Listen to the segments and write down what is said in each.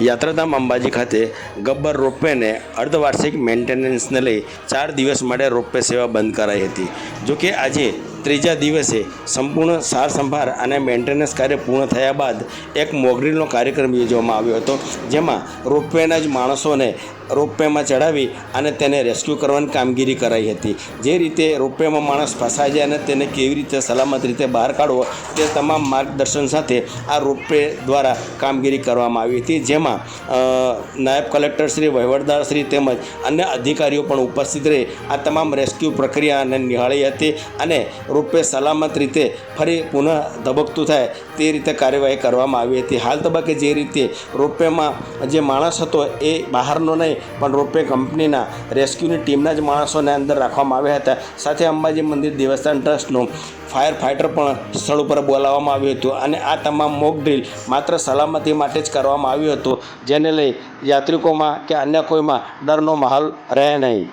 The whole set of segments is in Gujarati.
યાત્રાધામ અંબાજી ખાતે ગબ્બર રોપવેને અર્ધવાર્ષિક મેન્ટેનન્સને લઈ ચાર દિવસ માટે રોપવે સેવા બંધ કરાઈ હતી. જોકે આજે ત્રીજા દિવસે સંપૂર્ણ સાર સંભાળ અને મેન્ટેનન્સ કાર્ય પૂર્ણ થયા બાદ એક મોગરીનો કાર્યક્રમ યોજવામાં આવ્યો હતો, જેમાં રોપવેના જ માણસોને રોપવેમાં ચડાવી અને તેને રેસ્ક્યુ કરવાની કામગીરી કરાઈ હતી. જે રીતે રોપવેમાં માણસ ફસાય જાય અને તેને કેવી રીતે સલામત રીતે બહાર કાઢવો તે તમામ માર્ગદર્શન સાથે આ રોપવે દ્વારા કામગીરી કરવામાં આવી હતી, જેમાં નાયબ કલેક્ટર શ્રી વહીવટદાર શ્રી તેમજ અન્ય અધિકારીઓ પણ ઉપસ્થિત રહી આ તમામ રેસ્ક્યુ પ્રક્રિયાને નિહાળી હતી અને રોપવે સલામત રીતે ફરી પુનઃ ધબકતું થાય તે રીતે કાર્યવાહી કરવામાં આવી હતી. હાલ તબક્કે જે રીતે રોપવેમાં જે માણસ હતો એ બહારનો નહીં, પણ રોપવે કંપનીના રેસ્ક્યુની ટીમના જ માણસોને અંદર રાખવામાં આવ્યા હતા. સાથે અંબાજી મંદિર દેવસ્થાન ટ્રસ્ટનું ફાયર ફાઇટર પણ સ્થળ ઉપર બોલાવવામાં આવ્યું હતું અને આ તમામ મોક ડ્રીલ માત્ર સલામતી માટે જ કરવામાં આવ્યું હતું, જેને લઈ યાત્રિકોમાં કે અન્ય કોઈમાં ડરનો માહોલ રહે નહીં.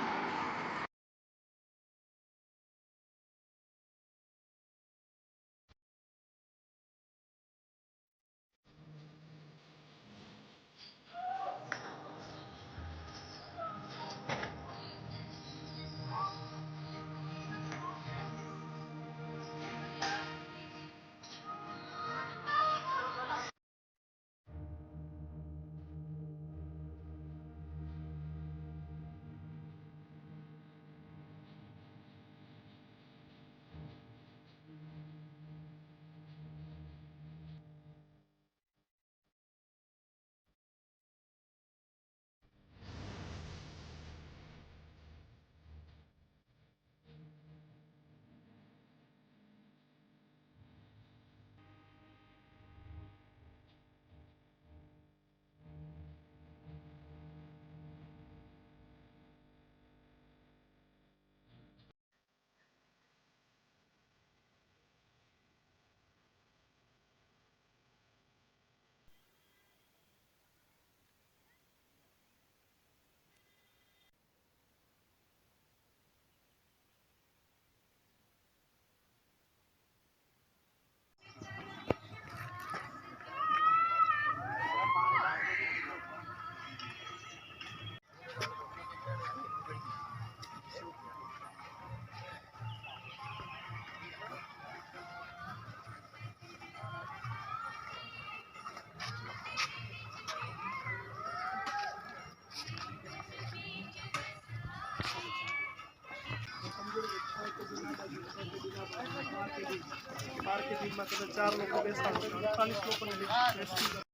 માર્કેટિંગમાં કદાચ ચાર લોકો બેસતા હોય અડતાલીસ લોકોને